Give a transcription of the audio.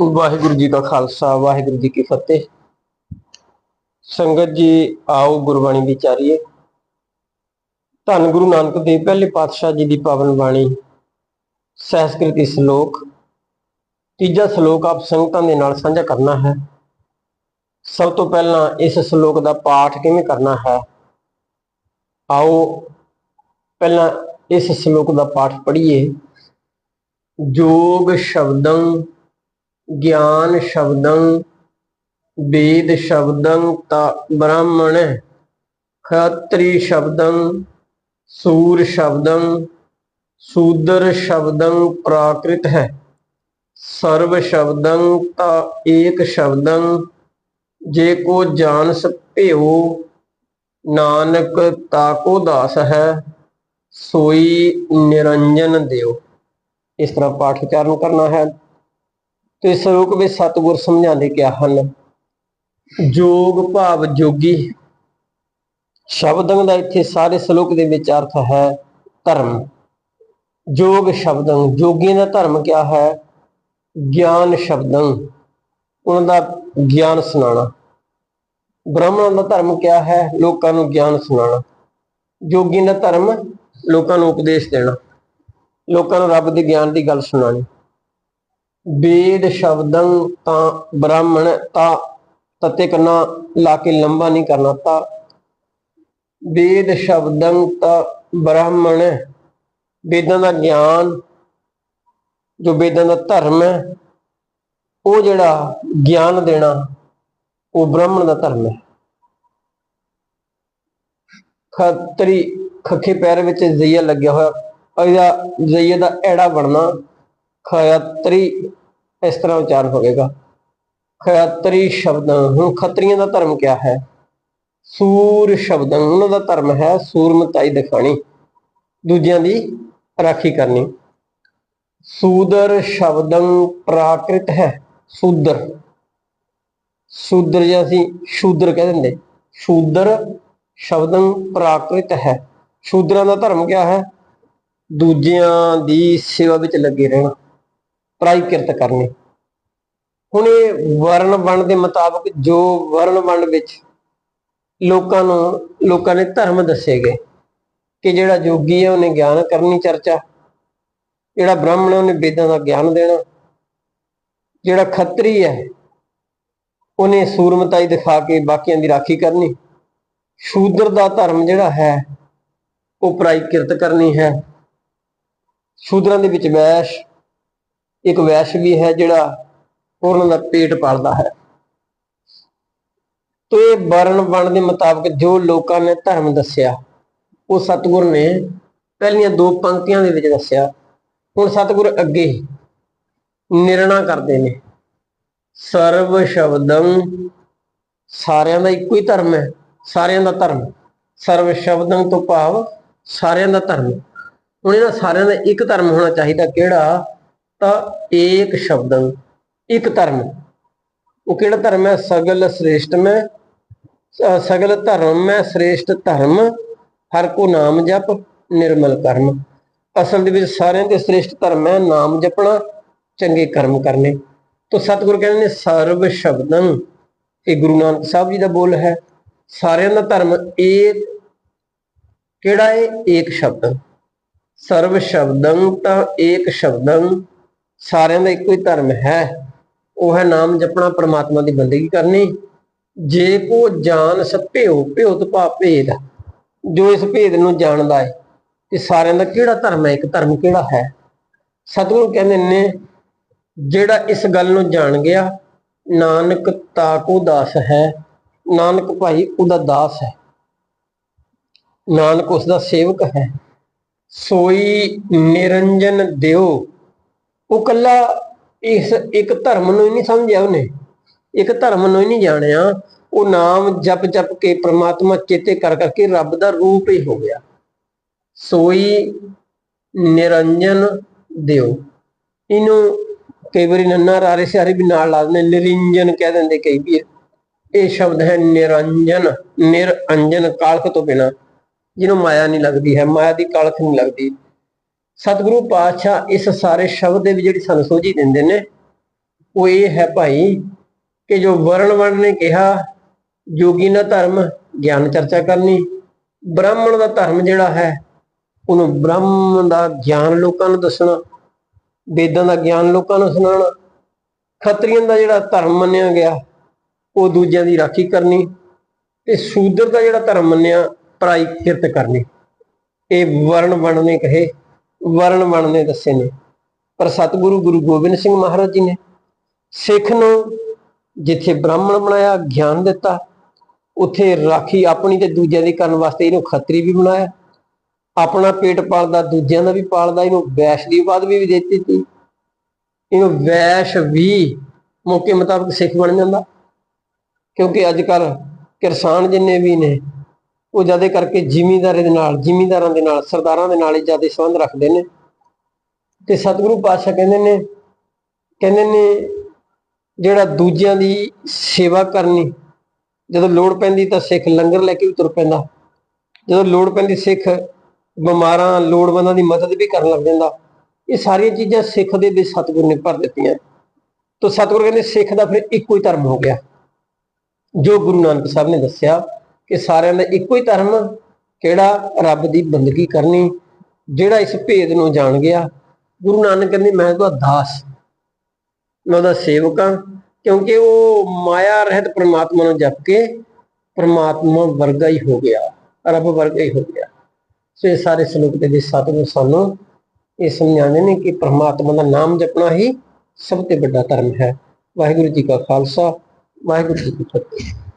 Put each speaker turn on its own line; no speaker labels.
ਵਾਹਿਗੁਰੂ ਜੀ ਕਾ ਖਾਲਸਾ, ਵਾਹਿਗੁਰੂ ਜੀ ਕੀ ਫਤਿਹ। ਸੰਗਤ ਜੀ, ਆਓ ਗੁਰਬਾਣੀ ਵਿਚਾਰੀਏ। ਧੰਨ ਗੁਰੂ ਨਾਨਕ ਦੇਵ, ਪਹਿਲੇ ਪਾਤਸ਼ਾਹ ਜੀ ਦੀ ਪਾਵਨ ਬਾਣੀ, ਸਹਿਸਕ੍ਰਿਤੀ ਸ਼ਲੋਕ। ਤੀਜਾ ਸ਼ਲੋਕ ਆਪ ਸੰਗਤਾਂ ਦੇ ਨਾਲ ਸਾਂਝਾ ਕਰਨਾ ਹੈ। ਸਭ ਤੋਂ ਪਹਿਲਾਂ ਇਸ ਸ਼ਲੋਕ ਦਾ ਪਾਠ ਕਿਵੇਂ ਕਰਨਾ ਹੈ? ਆਓ ਪਹਿਲਾਂ ਇਸ ਸ਼ਲੋਕ ਦਾ ਪਾਠ ਪੜ੍ਹੀਏ। ਜੋਗ ਸ਼ਬਦੰ ਗਿਆਨ ਸ਼ਬਦੰ, ਵੇਦ ਸ਼ਬਦੰ ਤਾ ਬ੍ਰਾਹਮਣ, ਖਤਰੀ ਸ਼ਬਦੰ, ਸੂਰ ਸ਼ਬਦੰ, ਸੂਦਰ ਸ਼ਬਦੰ ਪ੍ਰਾਕ੍ਰਿਤ ਹੈ। ਸਰਵ ਸ਼ਬਦੰ ਤਾ ਏਕ ਸ਼ਬਦੰ, ਜੇ ਕੋ ਜਾਣ ਸਭਿਓ ਨਾਨਕ ਤਾਕੋ ਦਾਸ ਹੈ, ਸੋਈ ਨਿਰੰਜਨ ਦਿਓ। ਇਸ ਤਰ੍ਹਾਂ ਪਾਠ ਉਚਾਰਨ ਕਰਨਾ ਹੈ। ਤੇ ਸ਼ਲੋਕ ਵਿੱਚ ਸਤਿਗੁਰ ਸਮਝਾਉਂਦੇ ਕਿਹਾ ਹਨ? ਜੋਗ ਭਾਵ ਜੋਗੀ। ਸ਼ਬਦਾਂ ਦਾ ਇੱਥੇ ਸਾਰੇ ਸ਼ਲੋਕ ਦੇ ਵਿੱਚ ਅਰਥ ਹੈ ਧਰਮ। ਜੋਗ ਸ਼ਬਦਾਂ, ਜੋਗੀ ਦਾ ਧਰਮ ਕਿਆ ਹੈ? ਗਿਆਨ ਸ਼ਬਦਾਂ। ਉਹਨਾਂ ਦਾ ਗਿਆਨ ਸੁਣਾਉਣਾ। ਬ੍ਰਾਹਮਣਾਂ ਦਾ ਧਰਮ ਕਿਆ ਹੈ? ਲੋਕਾਂ ਨੂੰ ਗਿਆਨ ਸੁਣਾਉਣਾ। ਜੋਗੀ ਦਾ ਧਰਮ ਲੋਕਾਂ ਨੂੰ ਉਪਦੇਸ਼ ਦੇਣਾ। ਲੋਕਾਂ ਨੂੰ ਰੱਬ ਦੇ ਗਿਆਨ ਦੀ ਗੱਲ ਸੁਣਾਣੀ ਵੇਦ ਸ਼ਬਦੰ ਤਾਂ ਬ੍ਰਾਹਮਣ ਤਾ ਤਤੇ ਕਰਨਾ ਲਾ ਕੇ ਲੰਬਾ ਨਹੀਂ ਕਰਨਾ ਤਾ ਵੇਦ ਸ਼ਬਦੰ ਤਾਂ ਬ੍ਰਾਹਮਣ ਵੇਦਾਂ ਦਾ ਗਿਆਨ, ਜੋ ਵੇਦਾਂ ਦਾ ਧਰਮ ਹੈ, ਉਹ ਜਿਹੜਾ ਗਿਆਨ ਦੇਣਾ, ਉਹ ਬ੍ਰਾਹਮਣ ਦਾ ਧਰਮ ਹੈ। ਖੱਤਰੀ ਖੱਖੇ ਪੈਰ ਵਿੱਚ ਜ਼ਈਆ ਲੱਗਿਆ ਹੋਇਆ ਇਹਦਾ ਜ਼ਈਆ ਦਾ ਐੜਾ ਬਣਨਾ ਖਯਤਰੀ ਇਸ ਤਰ੍ਹਾਂ ਉਚਾਰਨ ਹੋਵੇਗਾ। ਖਯਤਰੀ ਸ਼ਬਦ ਹੁਣ ਖੱਤਰੀਆਂ ਦਾ ਧਰਮ ਕਿਆ ਹੈ। ਸੂਰ ਸ਼ਬਦ, ਉਹਨਾਂ ਦਾ ਧਰਮ ਹੈ ਸੂਰਮਤਾਈ ਦਿਖਾਣੀ ਦੂਜਿਆਂ ਦੀ ਰਾਖੀ ਕਰਨੀ। ਸੂਦਰ ਸ਼ਬਦੰ ਪ੍ਰਾਕ੍ਰਿਤ ਹੈ, ਸੂਦਰ। ਸੂਦਰ ਜਾਂ ਅਸੀਂ ਸ਼ੂਦਰ ਕਹਿ ਦਿੰਦੇ। ਸ਼ੂਦਰ ਸ਼ਬਦੰ ਪ੍ਰਾਕ੍ਰਿਤ ਹੈ। ਸ਼ੂਦਰਾਂ ਦਾ ਧਰਮ ਕਿਆ ਹੈ? ਦੂਜਿਆਂ ਦੀ ਸੇਵਾ ਵਿੱਚ ਲੱਗੇ ਰਹਿਣਾ। ਪ੍ਰਾਈ ਕਿਰਤ ਕਰਨੀ। ਹੁਣ ਇਹ ਵਰਣ ਵੰਡ ਦੇ ਮੁਤਾਬਕ ਜੋ ਵਰਣ ਵੰਡ ਵਿੱਚ ਲੋਕਾਂ ਨੂੰ, ਲੋਕਾਂ ਨੇ ਧਰਮ ਦੱਸੇ ਗਏ ਕਿ ਜਿਹੜਾ ਜੋਗੀ ਹੈ ਉਹਨੇ ਗਿਆਨ ਕਰਨੀ ਚਰਚਾ, ਜਿਹੜਾ ਬ੍ਰਾਹਮਣ ਉਹਨੇ ਵੇਦਾਂ ਦਾ ਗਿਆਨ ਦੇਣਾ, ਜਿਹੜਾ ਖੱਤਰੀ ਹੈ ਉਹਨੇ ਸੂਰਮਤਾਈ ਦਿਖਾ ਕੇ ਬਾਕੀਆਂ ਦੀ ਰਾਖੀ ਕਰਨੀ। ਸ਼ੂਦਰ ਦਾ ਧਰਮ ਜਿਹੜਾ ਹੈ, ਉਹ ਪ੍ਰਾਈ ਕਿਰਤ ਕਰਨੀ ਹੈ। ਸ਼ੂਦਰਾਂ ਦੇ ਵਿੱਚ ਵੈਸ਼ ਇੱਕ ਵੈਸ਼ ਵੀ ਹੈ ਜਿਹੜਾ ਉਹਨਾਂ ਦਾ ਪੇਟ ਪਾਲਦਾ ਹੈ। ਤੋ ਇਹ ਵਰਨ ਵਣ ਦੇ ਮੁਤਾਬਕ ਜੋ ਲੋਕਾਂ ਨੇ ਧਰਮ ਦੱਸਿਆ, ਉਹ ਸਤਿਗੁਰ ਨੇ ਪਹਿਲੀਆਂ ਦੋ ਪੰਕਤੀਆਂ ਦੇ ਵਿੱਚ ਦੱਸਿਆ। ਹੁਣ ਸਤਿਗੁਰ ਅੱਗੇ ਨਿਰਣਾ ਕਰਦੇ ਨੇ। ਸਰਵ ਸ਼ਬਦੰ ਸਾਰਿਆਂ ਦਾ ਇੱਕੋ ਹੀ ਧਰਮ ਹੈ, ਸਾਰਿਆਂ ਦਾ ਧਰਮ। ਸਰਵ ਸ਼ਬਦੰ ਤੋਂ ਭਾਵ ਸਾਰਿਆਂ ਦਾ ਧਰਮ। ਹੁਣ ਇਹਨਾਂ ਸਾਰਿਆਂ ਦਾ ਇੱਕ ਧਰਮ ਹੋਣਾ ਚਾਹੀਦਾ ਕਿਹੜਾ? ਤਾਂ ਏਕ ਸ਼ਬਦੰ, ਇੱਕ ਧਰਮ। ਉਹ ਕਿਹੜਾ ਧਰਮ ਹੈ? ਸਗਲ ਸ੍ਰੇਸ਼ਟ ਮੈਂ ਸਗਲ ਧਰਮ ਮੈਂ, ਸ੍ਰੇਸ਼ਟ ਧਰਮ, ਹਰ ਕੋ ਨਾਮ ਜਪ, ਨਿਰਮਲ ਕਰਮ। ਅਸਲ ਦੇ ਵਿੱਚ ਸਾਰਿਆਂ ਦੇ ਸ੍ਰੇਸ਼ਟ ਧਰਮ ਹੈ ਨਾਮ ਜਪਣਾ, ਚੰਗੇ ਕਰਮ ਕਰਨੇ। ਤੋ ਸਤਿਗੁਰੂ ਕਹਿੰਦੇ ਨੇ, ਸਰਵ ਸ਼ਬਦੰ। ਇਹ ਗੁਰੂ ਨਾਨਕ ਸਾਹਿਬ ਜੀ ਦਾ ਬੋਲ ਹੈ। ਸਾਰਿਆਂ ਦਾ ਧਰਮ ਇਹ ਕਿਹੜਾ ਹੈ? ਏਕ ਸ਼ਬਦ। ਸਰਵ ਸ਼ਬਦੰ ਤਾਂ ਏਕ ਸ਼ਬਦੰ। ਸਾਰਿਆਂ ਦਾ ਇੱਕੋ ਹੀ ਧਰਮ ਹੈ। ਉਹ ਹੈ ਨਾਮ ਜਪਣਾ, ਪ੍ਰਮਾਤਮਾ ਦੀ ਬੰਦਗੀ ਕਰਨੀ। ਜੇ ਕੋ ਜਾਣ ਸਭਿਓ ਭਿਓ ਤੋਂ ਭੇਦ। ਜੋ ਇਸ ਭੇਦ ਨੂੰ ਜਾਣਦਾ ਹੈ ਕਿ ਸਾਰਿਆਂ ਦਾ ਕਿਹੜਾ ਧਰਮ ਹੈ? ਇੱਕ ਧਰਮ ਕਿਹੜਾ ਹੈ? ਸਤਿਗੁਰੂ ਕਹਿੰਦੇ ਨੇ, ਜਿਹੜਾ ਇਸ ਗੱਲ ਨੂੰ ਜਾਣ ਗਿਆ, ਨਾਨਕ ਤਾਕੋ ਦਾਸ ਹੈ, ਨਾਨਕ ਭਾਈ ਉਹਦਾ ਦਾਸ ਹੈ। ਨਾਨਕ ਉਸ ਦਾ ਸੇਵਕ ਹੈ। ਸੋਈ ਨਿਰੰਜਨ ਦਿਓ। ਉਹ ਕੱਲਾ ਇਸ ਇੱਕ ਧਰਮ ਨੂੰ ਹੀ ਨਹੀਂ ਸਮਝਿਆ ਉਹਨੇ। ਇੱਕ ਧਰਮ ਨੂੰ ਹੀ ਨਹੀਂ ਜਾਣਿਆ। ਉਹ ਨਾਮ ਜਪ ਜਪ ਕੇ ਪ੍ਰਮਾਤਮਾ ਚੇਤੇ ਕਰ ਕਰਕੇ ਰੱਬ ਦਾ ਰੂਪ ਹੀ ਹੋ ਗਿਆ। ਸੋਈ ਨਿਰੰਜਨ ਦਿਓ। ਇਹਨੂੰ ਕਈ ਵਾਰੀ ਨੰਨਾ ਰਾਰੇ ਸਿਆਰੇ ਵੀ ਨਾਲ ਲਾ ਦਿੰਦੇ ਨਿਰੰਜਨ ਕਹਿ ਦਿੰਦੇ ਕਈ ਵੀ ਇਹ ਸ਼ਬਦ ਹੈ ਨਿਰੰਜਨ। ਨਿਰੰਜਨ ਕਾਲਖ ਤੋਂ ਬਿਨਾ। ਜਿਹਨੂੰ ਮਾਇਆ ਨਹੀਂ ਲੱਗਦੀ ਹੈ। ਮਾਇਆ ਦੀ ਕਾਲਖ ਨਹੀਂ ਲੱਗਦੀ। ਸਤਿਗੁਰੂ ਪਾਤਸ਼ਾਹ ਇਸ ਸਾਰੇ ਸ਼ਬਦ ਦੇ ਵਿੱਚ ਜਿਹੜੀ ਸਾਨੂੰ ਸੋਝੀ ਦਿੰਦੇ ਨੇ, ਉਹ ਇਹ ਹੈ ਭਾਈ ਕਿ ਜੋ ਵਰਣ ਵਰਣ ਨੇ ਕਿਹਾ, ਜੋਗੀ ਦਾ ਧਰਮ, ਗਿਆਨ ਚਰਚਾ ਕਰਨੀ, ਬ੍ਰਾਹਮਣ ਦਾ ਧਰਮ ਜਿਹੜਾ ਹੈ, ਉਹਨੂੰ ਬ੍ਰਹਮ ਦਾ ਗਿਆਨ ਲੋਕਾਂ ਨੂੰ ਦੱਸਣਾ, ਵੇਦਾਂ ਦਾ ਗਿਆਨ ਲੋਕਾਂ ਨੂੰ ਸੁਣਾਉਣਾ, ਖੱਤਰੀਆਂ ਦਾ ਜਿਹੜਾ ਧਰਮ ਮੰਨਿਆ ਗਿਆ, ਉਹ ਦੂਜਿਆਂ ਦੀ ਰਾਖੀ ਕਰਨੀ ਤੇ ਸ਼ੂਦਰ ਦਾ ਜਿਹੜਾ ਧਰਮ ਮੰਨਿਆ, ਪਰਾਈ ਕਿਰਤ ਕਰਨੀ। ਇਹ ਵਰਣ ਵਣ ਨੇ ਕਹੇ। ਵਰਣ ਵਣ ਨੇ ਦੱਸੇ ਨੇ। ਪਰ ਸਤਿਗੁਰੂ ਗੁਰੂ ਗੋਬਿੰਦ ਸਿੰਘ ਮਹਾਰਾਜ ਜੀ ਨੇ ਸਿੱਖ ਨੂੰ ਜਿੱਥੇ ਬ੍ਰਾਹਮਣ ਬਣਾਇਆ, ਗਿਆਨ ਦਿੱਤਾ, ਉੱਥੇ ਰਾਖੀ ਆਪਣੀ ਤੇ ਦੂਜਿਆਂ ਦੀ ਕਰਨ ਵਾਸਤੇ ਇਹਨੂੰ ਖੱਤਰੀ ਵੀ ਬਣਾਇਆ। ਆਪਣਾ ਪੇਟ ਪਾਲਦਾ, ਦੂਜਿਆਂ ਦਾ ਵੀ ਪਾਲਦਾ, ਇਹਨੂੰ ਵੈਸ਼ ਦੀ ਉਪਾਧੀ ਵੀ ਦੇ ਦਿੱਤੀ। ਇਹਨੂੰ ਵੈਸ਼ ਵੀ ਮੌਕੇ ਮੁਤਾਬਕ ਸਿੱਖ ਬਣ ਜਾਂਦਾ। ਕਿਉਂਕਿ ਅੱਜ ਕੱਲ ਕਿਸਾਨ ਜਿੰਨੇ ਵੀ ਨੇ ਉਹ ਜ਼ਿਆਦਾ ਕਰਕੇ ਜ਼ਿਮੀਂਦਾਰੀ ਦੇ ਨਾਲ, ਜ਼ਿਮੀਂਦਾਰਾਂ ਦੇ ਨਾਲ, ਸਰਦਾਰਾਂ ਦੇ ਨਾਲ ਹੀ ਜ਼ਿਆਦਾ ਸੰਬੰਧ ਰੱਖਦੇ ਨੇ। ਤੇ ਸਤਿਗੁਰੂ ਪਾਤਸ਼ਾਹ ਕਹਿੰਦੇ ਨੇ ਕਹਿੰਦੇ ਨੇ ਜਿਹੜਾ ਦੂਜਿਆਂ ਦੀ ਸੇਵਾ ਕਰਨੀ, ਜਦੋਂ ਲੋੜ ਪੈਂਦੀ ਤਾਂ ਸਿੱਖ ਲੰਗਰ ਲੈ ਕੇ ਵੀ ਤੁਰ ਪੈਂਦਾ। ਜਦੋਂ ਲੋੜ ਪੈਂਦੀ ਸਿੱਖ ਬਿਮਾਰਾਂ, ਲੋੜਵੰਦਾਂ ਦੀ ਮਦਦ ਵੀ ਕਰਨ ਲੱਗ ਜਾਂਦਾ। ਇਹ ਸਾਰੀਆਂ ਚੀਜ਼ਾਂ ਸਿੱਖ ਦੇ ਵਿੱਚ ਸਤਿਗੁਰ ਨੇ ਭਰ ਦਿੱਤੀਆਂ। ਤਾਂ ਸਤਿਗੁਰ ਕਹਿੰਦੇ ਸਿੱਖ ਦਾ ਫਿਰ ਇੱਕੋ ਹੀ ਧਰਮ ਹੋ ਗਿਆ। ਜੋ ਗੁਰੂ ਨਾਨਕ ਸਾਹਿਬ ਨੇ ਦੱਸਿਆ ਕਿ ਸਾਰਿਆਂ ਦਾ ਇੱਕੋ ਹੀ ਧਰਮ ਕਿਹੜਾ ਰੱਬ ਦੀ ਬੰਦਗੀ ਕਰਨੀ, ਜਿਹੜਾ ਇਸ ਭੇਦ ਨੂੰ ਜਾਣ ਗਿਆ। ਗੁਰੂ ਨਾਨਕ ਕਹਿੰਦੇ, ਮੈਂ ਤਾਂ ਦਾਸ, ਮੈਂ ਉਹਦਾ ਸੇਵਕ ਹਾਂ। ਕਿਉਂਕਿ ਉਹ ਮਾਇਆ ਰਹਿਤ ਪ੍ਰਮਾਤਮਾ ਨੂੰ ਜਪ ਕੇ ਪ੍ਰਮਾਤਮਾ ਵਰਗਾ ਹੀ ਹੋ ਗਿਆ, ਰੱਬ ਵਰਗਾ ਹੀ ਹੋ ਗਿਆ। ਸੋ ਇਹ ਸਾਰੇ ਸ਼ਲੋਕ ਦੇ ਵਿੱਚ ਸਤਿਗੁਰ ਸਾਨੂੰ ਇਹ ਸਮਝਾਉਂਦੇ ਨੇ ਕਿ ਪ੍ਰਮਾਤਮਾ ਦਾ ਨਾਮ ਜਪਣਾ ਹੀ ਸਭ ਤੋਂ ਵੱਡਾ ਧਰਮ ਹੈ। ਵਾਹਿਗੁਰੂ ਜੀ ਕਾ ਖਾਲਸਾ, ਵਾਹਿਗੁਰੂ ਜੀ ਕੀ ਫਤਿਹ।